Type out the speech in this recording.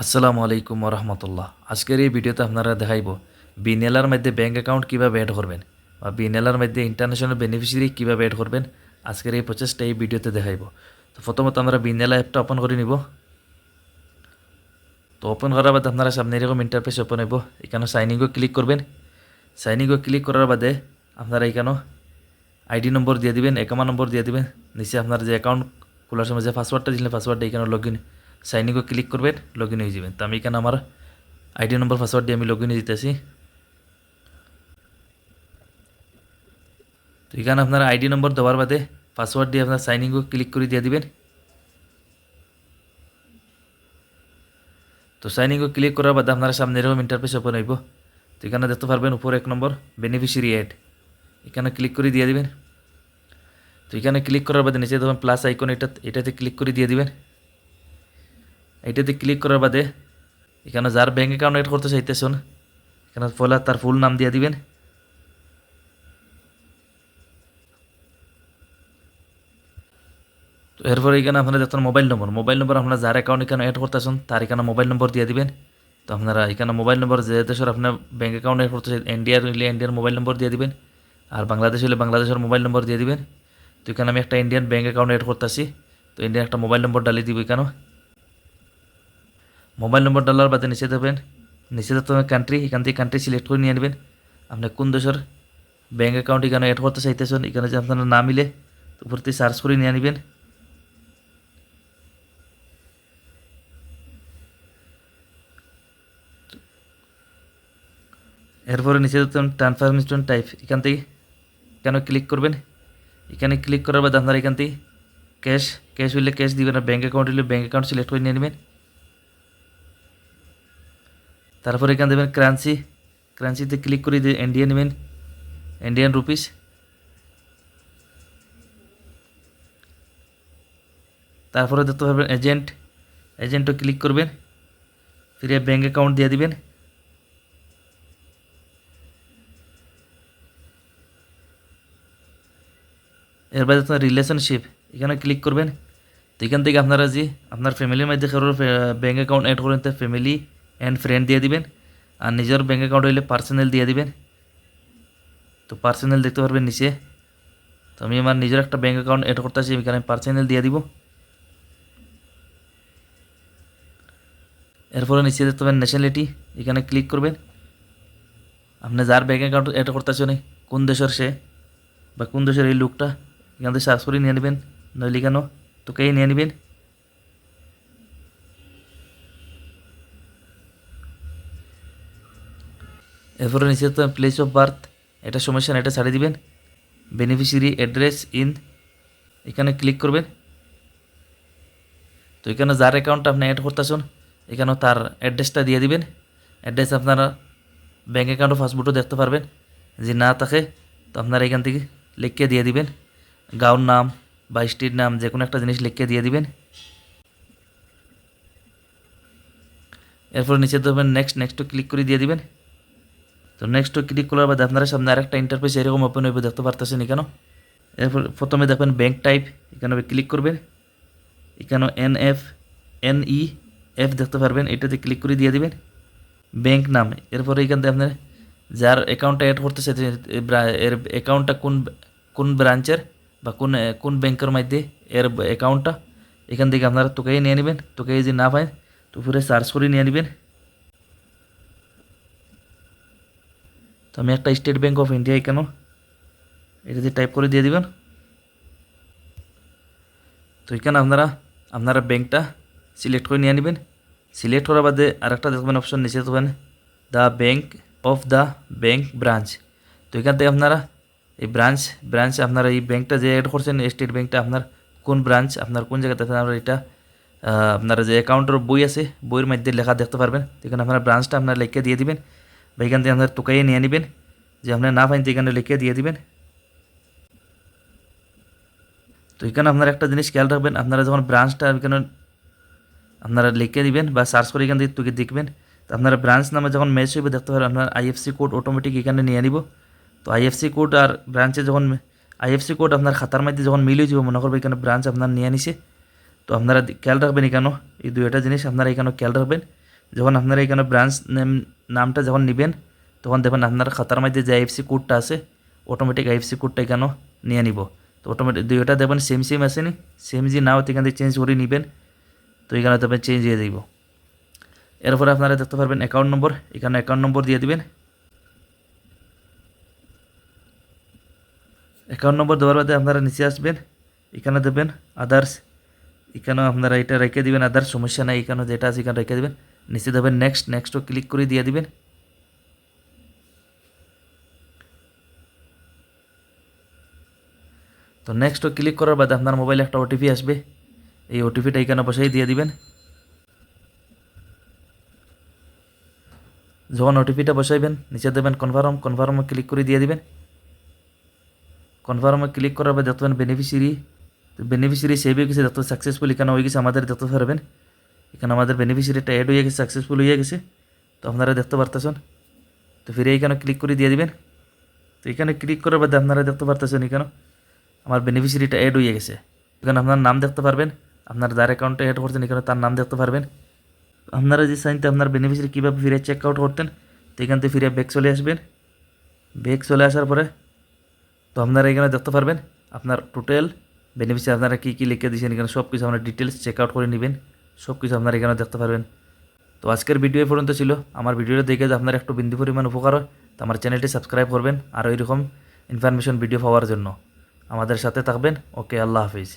আসসালামু আলাইকুম রহমতুল্লাহ আজকের এই ভিডিওতে আপনারা দেখাইব বিনেলার মধ্যে ব্যাঙ্ক অ্যাকাউন্ট কীভাবে অ্যাড করবেন বা বিনেলার মধ্যে ইন্টারন্যাশনাল বেনিফিশিয়ারি কীভাবে অ্যাড করবেন, আজকের এই প্রচেষ্টা এই ভিডিওতে দেখাইব। তো প্রথমত আমরা বিনেলা অ্যাপটা ওপেন করে নিব। তো ওপেন করার বাদে আপনারা সামনে এরকম ইন্টারফেস ওপেন হইব। এখানে সাইনিংও ক্লিক করবেন। সাইনিংও ক্লিক করার বাদে আপনারা এখানে আইডি নম্বর দিয়ে দিবেন একামা নম্বর দিয়ে দিবেন। নিচে আপনার যে অ্যাকাউন্ট খোলার সময় যে পাসওয়ার্ডটা দিলেন পাসওয়ার্ডটা এখানে লগ ইন সাইনিংও ক্লিক করবেন লগ ইন হয়ে যাবেন তো আমি এখানে আমার আইডি নম্বর পাসওয়ার্ড দিয়ে আমি লগ ইনে দিতেছি তো এখানে আপনার আইডি নম্বর দেওয়ার বাদে পাসওয়ার্ড দিয়ে আপনার সাইনিংও ক্লিক করে দিয়ে দিবেন। তো সাইনিংও ক্লিক করার বাদে আপনার সামনে এরকম ইন্টারফেস ওপেন হইব। তো এখানে দেখতে পারবেন উপরে এক নম্বর বেনিফিশিয়ারি অ্যাড এখানে ক্লিক করে দিয়ে দিবেন। তো এখানে ক্লিক করার বাদে নিচে দেখবেন প্লাস আইকন এটা এটাতে ক্লিক করে দিয়ে দিবেন। এটাতে ক্লিক করার বাদে এখানে যার ব্যাঙ্ক অ্যাকাউন্ট এড করতে চাইতেছেন এখানে ফলে তার ফুল নাম দিয়ে দিবেন। তো এরপরে এখানে আপনারা দেখতেন মোবাইল নম্বর মোবাইল নম্বর আপনারা যার অ্যাকাউন্ট এখানে অ্যাড করতেছেন তার এখানে মোবাইল নম্বর দিয়ে দিবেন। তো আপনারা এখানে মোবাইল নম্বর যে দেশের আপনার ব্যাঙ্ক অ্যাকাউন্ট এড করতে ইন্ডিয়ার হলে ইন্ডিয়ার মোবাইল নম্বর দিয়ে দিবেন, আর বাংলাদেশ হলে বাংলাদেশের মোবাইল নম্বর দিয়ে দিবেন। তো এখানে আমি একটা ইন্ডিয়ান ব্যাঙ্ক অ্যাকাউন্ট এড করতেছি, তো ইন্ডিয়ান একটা মোবাইল নম্বর ডালিয়ে দিব এখানে মোবাইল নম্বর ডালার বাদে নিচে দেবেন। নিচে কান্ট্রি এখান থেকে কান্ট্রি সিলেক্ট করে নিয়ে নেবেন। আপনি কোন দেশের ব্যাঙ্ক অ্যাকাউন্ট এখানে অ্যাড করতে চাইতেছেন, এখানে যে আপনার না মিলে উপর সার্চ করে নিয়ে নেবেন। এরপরে নিচে দেখতে ট্রান্সফারমেশন টাইপ এখান থেকে কেন ক্লিক করবেন? এখানে ক্লিক করার বাদে আপনারা এখান থেকে ক্যাশ ক্যাশ হইলে ক্যাশ দিবেন, আর ব্যাঙ্ক অ্যাকাউন্ট হলে ব্যাঙ্ক অ্যাকাউন্ট সিলেক্ট করে নিয়ে নেবেন। তারপরে এখানে দেবেন ক্রান্সি ক্রান্সিতে ক্লিক করে দিয়ে ইন্ডিয়ান নেবেন ইন্ডিয়ান রুপিস তারপরে দেখতে পারবেন এজেন্ট এজেন্টও ক্লিক করবেন। ফিরে ব্যাঙ্ক অ্যাকাউন্ট দিয়ে দিবেন। এরপরে আপনার রিলেশনশিপ এখানে ক্লিক করবেন। তো এখান থেকে আপনারা যে, আপনার ফ্যামিলির মধ্যে কারোর ব্যাঙ্ক অ্যাকাউন্ট অ্যাড করেন, তো ফ্যামিলি অ্যান্ড ফ্রেন্ড দিয়ে দিবেন, আর নিজের ব্যাঙ্ক অ্যাকাউন্ট হইলে পার্সোনাল দিয়ে দিবেন। তো পার্সোনাল দেখতে পারবেন নিচে। তো আমি আমার নিজের একটা ব্যাঙ্ক অ্যাকাউন্ট অ্যাড করতে আছি এখানে পার্সোনাল দিয়ে দিব। এরপরে নিচে দেখতে পাবেন ন্যাশনালিটি এখানে ক্লিক করবেন। আপনি যার ব্যাঙ্ক অ্যাকাউন্ট অ্যাড করতেছেন কোন দেশের সে বা কোন দেশের এই লোকটা, এখান থেকে সার্চ করে নিয়ে নেবেন, নইলে কেন? তোকেই নিয়ে নেবেন? এরপরে নিচে তো প্লেস অফ বার্থ এটা সমস্যা না এটা ছাড়িয়ে দিবেন। বেনিফিশিয়ারি অ্যাড্রেস ইন এখানে ক্লিক করবেন। তো এখানে যার অ্যাকাউন্টটা আপনি অ্যাড করতেছেন, এখানেও তার অ্যাড্রেসটা দিয়ে দিবেন। অ্যাড্রেস আপনারা ব্যাঙ্ক অ্যাকাউন্টও পাসবুকও দেখতে পারবেন। যে না থাকে, তো আপনারা এখান থেকে লিখে দিয়ে দিবেন। গাঁওর নাম বা স্ট্রিট নাম, যে কোনো একটা জিনিস লিখে দিয়ে দিবেন। এরপর নিচে দেবেন নেক্সট নেক্সটও ক্লিক করে দিয়ে দিবেন। তো নেক্সট ক্লিক করার বাদে আপনারা সামনে আরেকটা ইন্টারফেস এরকম ওপেন হইবে, দেখতে পারতেছেন এখানে এরপর প্রথমে দেখবেন ব্যাঙ্ক টাইপ এখানে ক্লিক করবেন। এখানে N F N E F দেখতে পারবেন, এটাতে ক্লিক করে দিয়ে দিবেন। ব্যাঙ্ক নাম, এরপরে এখান থেকে আপনার যার অ্যাকাউন্টটা অ্যাড করতেছে এর অ্যাকাউন্টটা কোন কোন ব্রাঞ্চের বা কোন কোন ব্যাংকের মধ্যে এর অ্যাকাউন্টটা এখান থেকে আপনারা তোকেই নিয়ে নেবেন। তোকে যদি না পায়, তো পুরো সার্চ করে নিয়ে নেবেন। তো আমি একটা স্টেট ব্যাঙ্ক অফ ইন্ডিয়া কেন? এটা দিয়ে টাইপ করে দিয়ে দিবেন। তো এখানে আপনারা আপনারা ব্যাঙ্কটা সিলেক্ট করে নিয়ে নেবেন। সিলেক্ট করার বাদে আরেকটা দেখবেন অপশন নিচে দেবেন the bank of the bank branch তো এখান থেকে আপনারা এই ব্রাঞ্চ ব্রাঞ্চ আপনারা এই ব্যাঙ্কটা যে অ্যাড করছেন স্টেট ব্যাঙ্কটা আপনার কোন ব্রাঞ্চ আপনার কোন জায়গাতে আপনারা এটা আপনারা যে অ্যাকাউন্টের বই আছে, বইয়ের মধ্যে লেখা দেখতে পারবেন। এখানে আপনারা ব্রাঞ্চটা আপনারা লিখে দিয়ে দিবেন। বা এখান থেকে আপনার তোকাইয়ে নিয়ে নেবেন যে আপনার না পাইন তো এখানে লিখে দিয়ে দিবেন তো এখানে আপনারা একটা জিনিস খেয়াল রাখবেন আপনারা যখন ব্রাঞ্চটা এখানে আপনারা লিখে দিবেন বা সার্চ করে এখান থেকে তোকে দেখবেন তো আপনারা ব্রাঞ্চ নামে যখন ম্যাচ হইবে দেখতে পারেন আপনার আইএফসি কোড অটোমেটিক এখানে নিয়ে নিব তো আইএফসি কোড আর ব্রাঞ্চে যখন আইএফসি কোড আপনার খাতার মধ্যে যখন মিলিয়ে যাব মনে করবে এখানে ব্রাঞ্চ আপনার নিয়ে নিছে তো আপনারা খেয়াল রাখবেন এখানে এই দুইটা জিনিস আপনারা এখানে খেয়াল রাখবেন যখন আপনারা এখানে ব্রাঞ্চ নেম নামটা যখন নেবেন, তখন দেখবেন আপনার খাতার মধ্যে যে আইএফসি কোডটা আছে অটোমেটিক আইএফসি কোডটা এখানেও নিয়ে নিব। তো অটোমেটিক দুইটা দেখবেন সেম সেম আছে নি সেম যে নাও এখান থেকে চেঞ্জ করে নেবেন। তো এখানে দেখবেন চেঞ্জ হয়ে যাইব এরপরে আপনারা দেখতে পারবেন অ্যাকাউন্ট নম্বর এখানে অ্যাকাউন্ট নম্বর দিয়ে দিবেন। অ্যাকাউন্ট নম্বর দেওয়ার বাদে আপনারা নিচে আসবেন, এখানে দেবেন আদার্স এখানেও আপনারা এটা রেখে দিবেন আদার্স সমস্যা নাই এখানে যেটা আছে এখানে রেখে দিবেন। নিচে দেবেন নেক্সট নেক্সটও ক্লিক করে দিয়ে দিবেন। তো নেক্সটও ক্লিক করার বাদে আপনার মোবাইলে একটা ওটিপি আসবে। এই ওটিপিটা এখানে বসাই দিয়ে দিবেন। যখন ওটিপিটা বসাইবেন, নিচে দেবেন কনফার্ম কনফার্মে ক্লিক করে দিয়ে দিবেন। কনফার্মে ক্লিক করার পর দেখবেন বেনিফিশিয়ারি বেনিফিশিয়ারি সেভ হয়ে গেছে দেখতে সাকসেসফুল এখানে হয়ে গেছে, আমাদের দেখতে পারবেন এখানে আমাদের বেনিফিশিয়ারিটা অ্যাড হয়ে গেছে সাকসেসফুল হয়ে গেছে। তো আপনারা দেখতে পারতেছেন। তো ফিরে এখানে ক্লিক করে দিয়ে দিবেন। তো এখানে ক্লিক করার বাদে আপনারা দেখতে পারতেছেন এখানে আমার বেনিফিশিয়ারিটা অ্যাড হয়ে গেছে। এখানে আপনার নাম দেখতে পারবেন। আপনার যার অ্যাকাউন্টে অ্যাড করছেন, এখানে তার নাম দেখতে পারবেন। আপনারা যে সাইনতে আপনার বেনিফিশিয়ারি কীভাবে ফিরে চেক আউট করতেন, তো এখান থেকে ফিরে ব্যাক চলে আসবেন। ব্যাক চলে আসার পরে তো আপনারা এখানে দেখতে পারবেন, আপনার টোটাল বেনিফিশিয়ারি আপনারা কী কী লিখে দিয়েছেন, এখানে সব কিছু আপনার ডিটেলস চেক আউট করে নেবেন। সব কিছু আপনারা এখানে দেখতে পারবেন। তো আজকের ভিডিও পর্যন্ত ছিল। আমার ভিডিওটা দেখে যে আপনার একটু বিন্দু পরিমাণ উপকার হয়, তো আমার চ্যানেলটি সাবস্ক্রাইব করবেন আর ওইরকম ইনফরমেশন ভিডিও পাওয়ার জন্য। আমাদের সাথে থাকবেন। ওকে আল্লাহ হাফিজ।